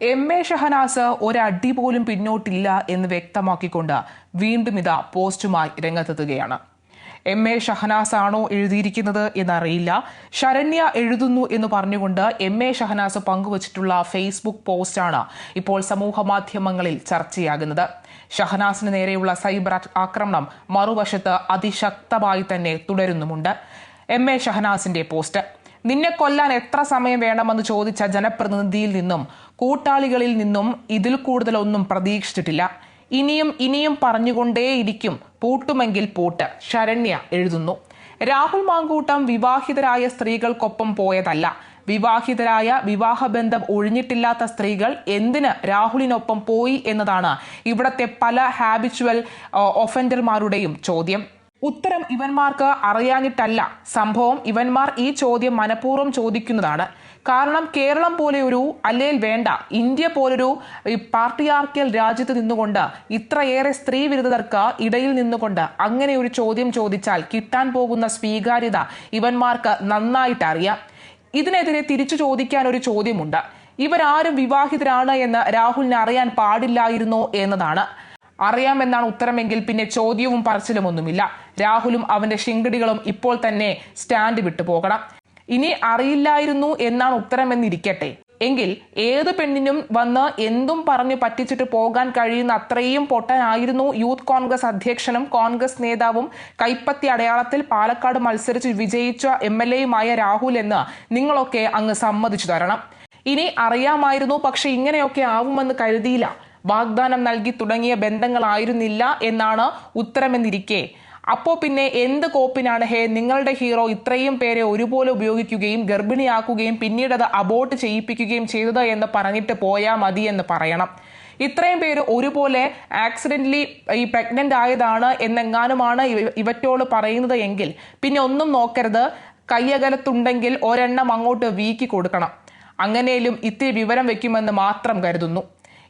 M A Shahnaz ഒരടി പോലും പിന്നോട്ടില്ല എന്ന് വ്യക്തമാക്കിക്കൊണ്ട് വീണ്ടും ഇതാ പോസ്റ്റുമായി രംഗത്തെത്തുകയാണ്. എം എ ഷഹനാസ് ആണോ എഴുതിയിരിക്കുന്നത് എന്നറിയില്ല. ശരണ്യ എഴുതുന്നു എന്ന് പറഞ്ഞുകൊണ്ട് എം എ ഷഹനാസ് പങ്കുവച്ചിട്ടുള്ള ഫേസ്ബുക്ക് പോസ്റ്റാണ് ഇപ്പോൾ സമൂഹ മാധ്യമങ്ങളിൽ ചർച്ചയാകുന്നത്. ഷഹനാസിന് നേരെയുള്ള സൈബർ ആക്രമണം മറുവശത്ത് അതിശക്തമായി തന്നെ തുടരുന്നുമുണ്ട്. എം എ ഷഹനാസിന്റെ പോസ്റ്റ്. നിന്നെ കൊല്ലാൻ എത്ര സമയം വേണമെന്ന് ചോദിച്ച ജനപ്രതിനിധിയിൽ നിന്നും കൂട്ടാളികളിൽ നിന്നും ഇതിൽ കൂടുതലൊന്നും പ്രതീക്ഷിച്ചിട്ടില്ല. ഇനിയും ഇനിയും പറഞ്ഞുകൊണ്ടേയിരിക്കും പൂട്ടുമെങ്കിൽ പൂട്ട്. ശരണ്യ എഴുതുന്നു. രാഹുൽ മാങ്കൂട്ടം വിവാഹിതരായ സ്ത്രീകൾക്കൊപ്പം പോയതല്ല. വിവാഹിതരായ വിവാഹബന്ധം ഒഴിഞ്ഞിട്ടില്ലാത്ത സ്ത്രീകൾ എന്തിന് രാഹുലിനൊപ്പം പോയി എന്നതാണ് ഇവിടത്തെ പല ഹാബിച്വൽ ഒഫൻഡർമാരുടെയും ചോദ്യം. ഉത്തരം ഇവന്മാർക്ക് അറിയാനിട്ടല്ല സംഭവം ഇവന്മാർ ഈ ചോദ്യം മനഃപൂർവം ചോദിക്കുന്നതാണ്. കാരണം കേരളം പോലെ ഒരു അല്ലെങ്കിൽ വേണ്ട ഇന്ത്യ പോലൊരു പാർട്ടിയാർക്കിയൽ രാജ്യത്ത് നിന്നുകൊണ്ട് ഇത്രയേറെ സ്ത്രീ വിരുദ്ധർക്ക് ഇടയിൽ നിന്നുകൊണ്ട് അങ്ങനെ ഒരു ചോദ്യം ചോദിച്ചാൽ കിട്ടാൻ പോകുന്ന സ്വീകാര്യത ഇവന്മാർക്ക് നന്നായിട്ട് അറിയാം. ഇതിനെതിരെ തിരിച്ചു ചോദിക്കാൻ ഒരു ചോദ്യമുണ്ട്. ഇവരാരും വിവാഹിതരാണ് എന്ന് രാഹുലിന് അറിയാൻ പാടില്ലായിരുന്നോ എന്നതാണ്. അറിയാമെന്നാണ് ഉത്തരമെങ്കിൽ പിന്നെ ചോദ്യവും പറച്ചിലുമൊന്നുമില്ല രാഹുലും അവന്റെ ശിങ്കടികളും ഇപ്പോൾ തന്നെ സ്റ്റാൻഡ് വിട്ടു പോകണം. ഇനി അറിയില്ലായിരുന്നു എന്നാണ് ഉത്തരമെന്നിരിക്കട്ടെ. എങ്കിൽ ഏത് പെണ്ണിനും വന്ന് എന്തും പറഞ്ഞു പറ്റിച്ചിട്ട് പോകാൻ കഴിയുന്ന അത്രയും പൊട്ടനായിരുന്നു യൂത്ത് കോൺഗ്രസ് അധ്യക്ഷനും കോൺഗ്രസ് നേതാവും കൈപ്പത്തി അടയാളത്തിൽ പാലക്കാട് മത്സരിച്ച് വിജയിച്ച എം എൽ എയുമായ രാഹുൽ എന്ന് നിങ്ങളൊക്കെ അങ്ങ് സമ്മതിച്ചു തരണം. ഇനി അറിയാമായിരുന്നു പക്ഷെ ഇങ്ങനെയൊക്കെ ആവുമെന്ന് കരുതിയില്ല. വാഗ്ദാനം നൽകി തുടങ്ങിയ ബന്ധങ്ങളായിരുന്നില്ല എന്നാണ് ഉത്തരമെന്നിരിക്കെ. അപ്പോ പിന്നെ എന്ത് കോപ്പിനാണ് ഹേ നിങ്ങളുടെ ഹീറോ ഇത്രയും പേരെ ഒരുപോലെ ഉപയോഗിക്കുകയും ഗർഭിണിയാക്കുകയും പിന്നീട് അത് അബോട്ട് ചെയ്യിപ്പിക്കുകയും ചെയ്തത് എന്ന് പറഞ്ഞിട്ട് പോയാൽ മതി എന്ന് പറയണം. ഇത്രയും പേര് ഒരുപോലെ ആക്സിഡന്റലി ഈ പ്രഗ്നന്റ് ആയതാണ് എന്നെങ്ങാനുമാണ് ഇവറ്റോട് പറയുന്നത് എങ്കിൽ പിന്നെ ഒന്നും നോക്കരുത്. കയ്യകലത്തുണ്ടെങ്കിൽ ഒരെണ്ണം അങ്ങോട്ട് വീക്കി കൊടുക്കണം. അങ്ങനെയും ഇത്തിരി വിവരം വെക്കുമെന്ന് മാത്രം കരുതുന്നു.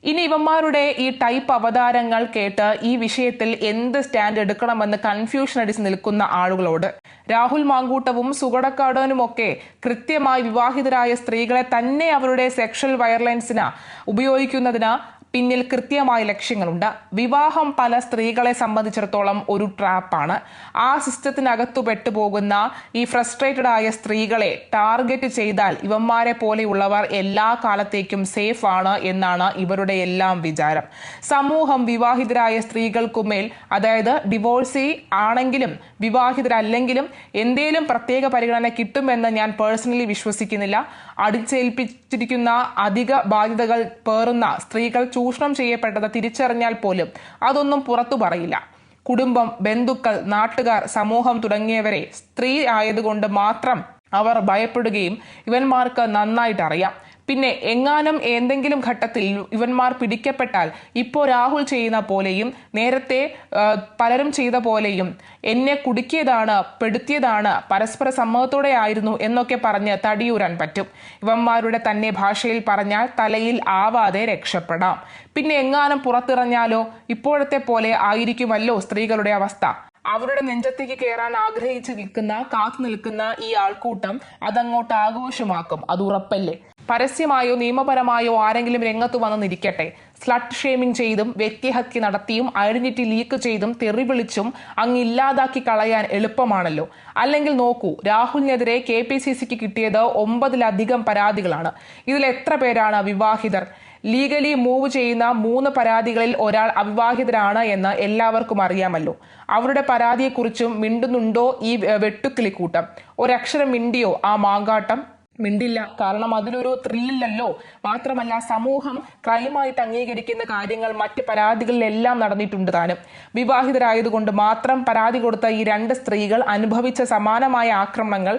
ഇനി ഇവന്മാരുടെ ഈ ടൈപ്പ് അവതാരങ്ങൾ കേട്ട് ഈ വിഷയത്തിൽ എന്ത് സ്റ്റാൻഡ് എടുക്കണമെന്ന് കൺഫ്യൂഷൻ അടിച്ച് നിൽക്കുന്ന ആളുകളോട്. രാഹുൽ മാങ്കൂട്ടവും സുഗടക്കാടനുമൊക്കെ കൃത്യമായി വിവാഹിതരായ സ്ത്രീകളെ തന്നെ അവരുടെ സെക്ഷൽ വയർലൈൻസിന ഉപയോഗിക്കുന്നതിന് പിന്നിൽ കൃത്യമായ ലക്ഷ്യങ്ങളുണ്ട്. വിവാഹം പല സ്ത്രീകളെ സംബന്ധിച്ചിടത്തോളം ഒരു ട്രാപ്പാണ്. ആ സിസ്റ്റത്തിനകത്തു പെട്ടുപോകുന്ന ഈ ഫ്രസ്ട്രേറ്റഡ് ആയ സ്ത്രീകളെ ടാർഗറ്റ് ചെയ്താൽ ഇവന്മാരെ പോലെയുള്ളവർ എല്ലാ കാലത്തേക്കും സേഫ് ആണ് എന്നാണ് ഇവരുടെ എല്ലാം വിചാരം. സമൂഹം വിവാഹിതരായ സ്ത്രീകൾക്കുമേൽ അതായത് ഡിവോഴ്സി ആണെങ്കിലും വിവാഹിതരല്ലെങ്കിലും എന്തേലും പ്രത്യേക പരിഗണന കിട്ടുമെന്ന് ഞാൻ പേഴ്സണലി വിശ്വസിക്കുന്നില്ല. അടിച്ചേൽപ്പിച്ചിരിക്കുന്ന അധിക ബാധ്യതകൾ പേറുന്ന സ്ത്രീകൾ ചൂഷണം ചെയ്യപ്പെട്ടത് തിരിച്ചറിഞ്ഞാൽ പോലും അതൊന്നും പുറത്തു പറയില്ല. കുടുംബം ബന്ധുക്കൾ നാട്ടുകാർ സമൂഹം തുടങ്ങിയവരെ സ്ത്രീ ആയതുകൊണ്ട് മാത്രം അവർ ഭയപ്പെടുകയും ഇവന്മാർക്ക് നന്നായിട്ട് അറിയാം പിന്നെ എങ്ങാനും എന്തെങ്കിലും ഘട്ടത്തിൽ ഇവന്മാർ പിടിക്കപ്പെട്ടാൽ ഇപ്പോൾ രാഹുൽ ചെയ്യുന്ന പോലെയും നേരത്തെ പലരും ചെയ്ത പോലെയും എന്നെ കുടുക്കിയതാണ് പെടുത്തിയതാണ് പരസ്പര സമ്മതത്തോടെ ആയിരുന്നു എന്നൊക്കെ പറഞ്ഞ് തടിയൂരാൻ പറ്റും. ഇവന്മാരുടെ തന്നെ ഭാഷയിൽ പറഞ്ഞാൽ തലയിൽ ആവാതെ രക്ഷപ്പെടാം. പിന്നെ എങ്ങാനും പുറത്തിറഞ്ഞാലോ ഇപ്പോഴത്തെ പോലെ ആയിരിക്കുമല്ലോ സ്ത്രീകളുടെ അവസ്ഥ. അവരുടെ നെഞ്ചത്തേക്ക് കയറാൻ ആഗ്രഹിച്ചു നിൽക്കുന്ന കാത്തു നിൽക്കുന്ന ഈ ആൾക്കൂട്ടം അതങ്ങോട്ട് ആഘോഷമാക്കും അത് ഉറപ്പല്ലേ? പരസ്യമായോ നിയമപരമായോ ആരെങ്കിലും രംഗത്ത് വന്നെന്നിരിക്കട്ടെ സ്ലട്ട് ഷേമിംഗ് ചെയ്തും വ്യക്തിഹത്യ നടത്തിയും ഐഡന്റിറ്റി ലീക്ക് ചെയ്തും തെറി വിളിച്ചും അങ്ങ് ഇല്ലാതാക്കി കളയാൻ എളുപ്പമാണല്ലോ. അല്ലെങ്കിൽ നോക്കൂ രാഹുലിനെതിരെ കെ പി സി സിക്ക് കിട്ടിയത് ഒമ്പതിലധികം പരാതികളാണ്. ഇതിൽ എത്ര പേരാണ് വിവാഹിതർ ലീഗലി മൂവ് ചെയ്യുന്ന മൂന്ന് പരാതികളിൽ ഒരാൾ അവിവാഹിതരാണ് എന്ന് എല്ലാവർക്കും അറിയാമല്ലോ. അവരുടെ പരാതിയെക്കുറിച്ചും മിണ്ടുന്നുണ്ടോ ഈ വെട്ടുക്കിളിക്കൂട്ടം? ഒരക്ഷരം മിണ്ടിയോ ആ മാങ്കാട്ടം? മിണ്ടില്ല. കാരണം അതിലൊരു ത്രില്ലല്ലോ മാത്രമല്ല സമൂഹം ക്രൈമായിട്ട് അംഗീകരിക്കുന്ന കാര്യങ്ങൾ മറ്റ് പരാതികളിലെല്ലാം നടന്നിട്ടുണ്ട് താനും. വിവാഹിതരായതുകൊണ്ട് മാത്രം പരാതി കൊടുത്ത ഈ രണ്ട് സ്ത്രീകൾ അനുഭവിച്ച സമാനമായ ആക്രമണങ്ങൾ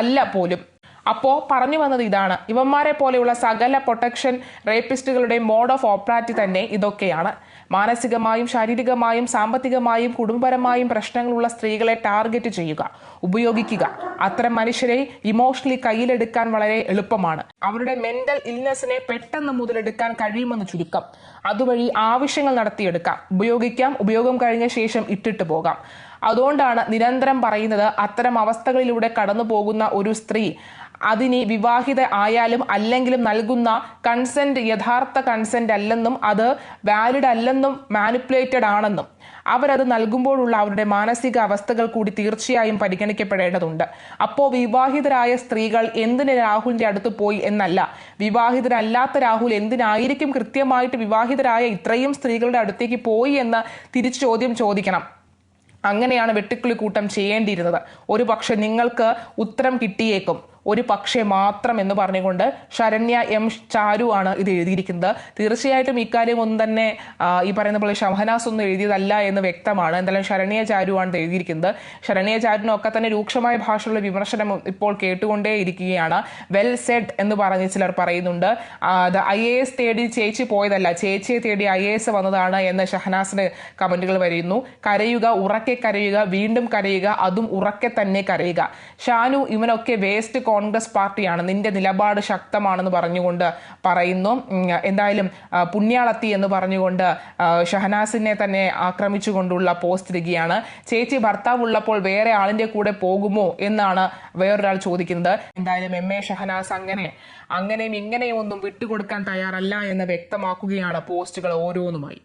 അല്ല പോലും. അപ്പോ പറഞ്ഞു വന്നത് ഇതാണ്. ഇവന്മാരെ പോലെയുള്ള സകല പ്രൊട്ടക്ഷൻ റേപ്പിസ്റ്റുകളുടെ മോഡ് ഓഫ് ഓപ്പറാറ്റി തന്നെ ഇതൊക്കെയാണ്. മാനസികമായും ശാരീരികമായും സാമ്പത്തികമായും കുടുംബപരമായും പ്രശ്നങ്ങളുള്ള സ്ത്രീകളെ ടാർഗറ്റ് ചെയ്യുക ഉപയോഗിക്കുക. അത്തരം മനുഷ്യരെ ഇമോഷണലി കയ്യിലെടുക്കാൻ വളരെ എളുപ്പമാണ്. അവരുടെ മെന്റൽ ഇൽനെസ്സിനെ പെട്ടെന്ന് മുതലെടുക്കാൻ കഴിയുമെന്ന് ചുരുക്കം. അതുവഴി ആവശ്യങ്ങൾ നടത്തിയെടുക്കാം ഉപയോഗിക്കാം ഉപയോഗം കഴിഞ്ഞ ശേഷം ഇട്ടിട്ട് പോകാം. അതുകൊണ്ടാണ് നിരന്തരം പറയുന്നത് അത്തരം അവസ്ഥകളിലൂടെ കടന്നു പോകുന്ന ഒരു സ്ത്രീ അതിനി വിവാഹിത ആയാലും അല്ലെങ്കിലും നൽകുന്ന കൺസെന്റ് യഥാർത്ഥ കൺസെന്റ് അല്ലെന്നും അത് വാലിഡ് അല്ലെന്നും മാനിപ്പുലേറ്റഡ് ആണെന്നും അവരത് നൽകുമ്പോഴുള്ള അവരുടെ മാനസിക അവസ്ഥകൾ കൂടി തീർച്ചയായും പരിഗണിക്കപ്പെടേണ്ടതുണ്ട്. അപ്പോൾ വിവാഹിതരായ സ്ത്രീകൾ എന്തിന് രാഹുലിന്റെ അടുത്ത് പോയി എന്നല്ല വിവാഹിതരല്ലാത്ത രാഹുൽ എന്തിനായിരിക്കും കൃത്യമായിട്ട് വിവാഹിതരായ ഇത്രയും സ്ത്രീകളുടെ അടുത്തേക്ക് പോയി എന്ന് തിരിച്ചു ചോദ്യം ചോദിക്കണം. അങ്ങനെയാണ് വെട്ടുക്കിളി കൂട്ടം ചെയ്യേണ്ടിയിരുന്നത്. ഒരു പക്ഷെ നിങ്ങൾക്ക് ഉത്തരം കിട്ടിയേക്കും. ഒരു പക്ഷേ മാത്രം എന്ന് പറഞ്ഞുകൊണ്ട് ശരണ്യ എം ചാരു ആണ് ഇത് എഴുതിയിരിക്കുന്നത്. തീർച്ചയായിട്ടും ഇക്കാര്യം ഒന്നും തന്നെ ഈ പറയുന്ന പോലെ ഷഹനാസ് ഒന്നും എഴുതിയതല്ല എന്ന് വ്യക്തമാണ്. എന്തായാലും ശരണ്യ ചാരു ആണ് ഇത് എഴുതിയിരിക്കുന്നത്. ശരണ്യ ചാരുവിനൊക്കെ തന്നെ രൂക്ഷമായ ഭാഷയുള്ള വിമർശനം ഇപ്പോൾ കേട്ടുകൊണ്ടേ ഇരിക്കുകയാണ്. വെൽ സെഡ് എന്ന് പറഞ്ഞ് ചിലർ പറയുന്നുണ്ട്. ഐ എ എസ് തേടി ചേച്ചി പോയതല്ല ചേച്ചിയെ തേടി ഐ എ എസ് വന്നതാണ് എന്ന് ഷഹനാസിന് കമന്റുകൾ വരുന്നു. കരയുക ഉറക്കെ കരയുക വീണ്ടും കരയുക അതും ഉറക്കെ തന്നെ കരയുക. ഷാനു ഇവനൊക്കെ വേസ്റ്റ് കോൺഗ്രസ് പാർട്ടിയാണ് നിന്റെ നിലപാട് ശക്തമാണെന്ന് പറഞ്ഞുകൊണ്ട് പറയുന്നു. എന്തായാലും പുണ്യാളത്തി എന്ന് പറഞ്ഞുകൊണ്ട് ഷഹനാസിനെ തന്നെ ആക്രമിച്ചുകൊണ്ടുള്ള പോസ്റ്റ് ഇടുകയാണ്. ചേച്ചി ഭർത്താവ് ഉള്ളപ്പോൾ വേറെ ആളിന്റെ കൂടെ പോകുമോ എന്നാണ് വേറൊരാൾ ചോദിക്കുന്നത്. എന്തായാലും എം. എ. ഷഹനാസ് അങ്ങനെ അങ്ങനെയും ഇങ്ങനെയും ഒന്നും വിട്ടുകൊടുക്കാൻ തയ്യാറല്ല എന്ന് വ്യക്തമാക്കുകയാണ് പോസ്റ്റുകൾ ഓരോന്നുമായി.